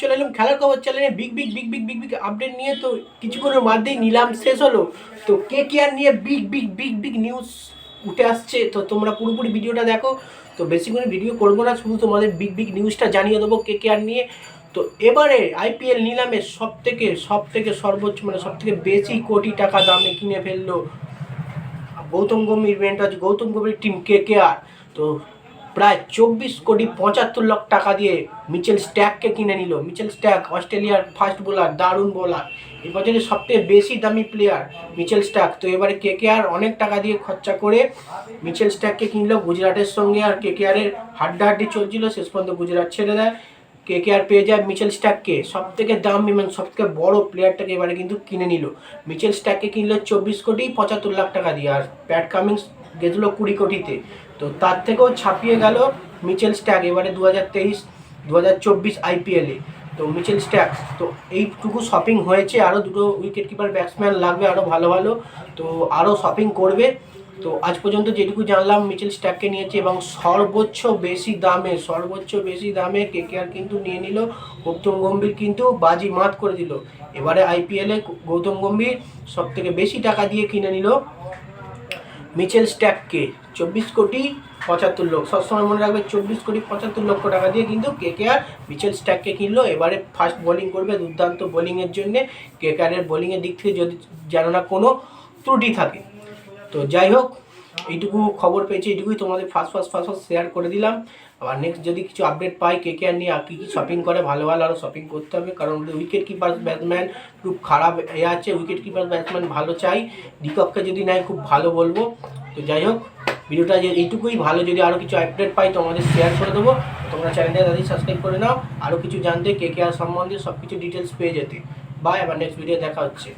চলে এলাম, খেলার খবর চ্যানেলে big big big big big big update নিয়ে তো কিছুক্ষণের মধ্যেই নিলাম, শেষ হলো। তো কে কে আর নিয়ে big big big big news উঠে আসছে। তো তোমরা পুরোপুরি ভিডিওটা দেখো। তো বেশি করে ভিডিও করব না, শুধু তোমাদের বিগ বিগ নিউজটা জানিয়ে দেবো কে কে আর নিয়ে। তো এবারে আইপিএল নিলামে সব থেকে সব থেকে সর্বোচ্চ মানে সব থেকে বেশি কোটি টাকা দামে কিনে ফেলল গৌতম গম্ভীর ইভেন্ট আছে গৌতম গম্ভীর টিম কে কে আর তো প্রায় চব্বিশ কোটি পঁচাত্তর লাখ টাকা দিয়ে মিচেল স্ট্যাককে কিনে নিল। মিচেল স্ট্যাক, অস্ট্রেলিয়ার ফাস্ট বোলার, দারুণ বোলার, এবছরে সবথেকে বেশি দামি প্লেয়ার মিচেল স্ট্যাক। তো এবারে কে কে আর অনেক টাকা দিয়ে খরচা করে মিচেল স্ট্যাককে কিনলো। গুজরাটের সঙ্গে আর কে কে আরের হাড্ডাহাড্ডি চলছিল, শেষ পর্যন্ত গুজরাট ছেড়ে দেয়। কে কে আর পেয়ে যায় মিচেল স্ট্যাককে। সব থেকে দাম এবং সব থেকে বড় প্লেয়ারটাকে এবারে কিন্তু কিনে নিল। মিচেল স্ট্যাককে কিনলো চব্বিশ কোটি পঁচাত্তর লাখ টাকা দিয়ে। আর প্যাট কামিংস গেছিল কুড়ি কোটিতে। তো তার থেকেও ছাপিয়ে গেল মিচেল স্ট্যাক এবারে দু হাজার তেইশ দু হাজার চব্বিশ আইপিএলে তো মিচেল স্ট্যাক তো এইটুকু শপিং হয়েছে। আরও দুটো উইকেট কিপার ব্যাটসম্যান লাগবে আরও ভালো ভালো। তো আরও শপিং করবে। তো আজ পর্যন্ত যেটুকু জানলাম, মিচেল স্ট্যাককে নিয়েছে এবং সর্বোচ্চ বেশি দামে, সর্বোচ্চ বেশি দামে কেকেআর কিন্তু নিয়ে নিল। গৌতম গম্ভীর কিন্তু বাজি মাত করে দিল। এবারে আইপিএলে গৌতম গম্ভীর সব থেকে বেশি টাকা দিয়ে কিনে নিল। মিচেল স্ট্যাককে চব্বিশ কোটি পঁচাত্তর লক্ষ, সবসময় মনে রাখবে চব্বিশ কোটি পঁচাত্তর লক্ষ টাকা দিয়ে কিন্তু কে কে আর মিচেল স্ট্যাককে কিনলো। এবারে ফার্স্ট বোলিং করবে দুর্দান্ত বোলিংয়ের জন্যে। কে কে আরের বোলিংয়ের দিক থেকে যদি যেন না কোনো ত্রুটি থাকে। তো যাই হোক এইটুকু খবর পেয়েছি, এইটুকুই তোমাদের first first first first share করে দিলাম। আবার নেক্সট যদি কিছু আপডেট পাই, কে কে আর নিয়ে আর কী কী শপিং করে, ভালো ভালো আরও শপিং করতে হবে। কারণ উইকেট কিপার ব্যাটসম্যান খুব খারাপ এ আছে উইকেট কিপার ব্যাটসম্যান ভালো চাই। ডিকককে যদি নেয়, খুব ভালো বলব। তো যাই হোক, ভিডিওটা যে এইটুকুই, ভালো যদি আরও কিছু আপডেট পাই, তোমাদের শেয়ার করে দেবো। তোমরা চ্যানেলটা তাদের সাবস্ক্রাইব করে নাও। আরও কিছু জানতে, কে কে আর সম্বন্ধে সব কিছু ডিটেলস পেয়ে যেতে। বাই আবার নেক্সট ভিডিও দেখা হচ্ছে।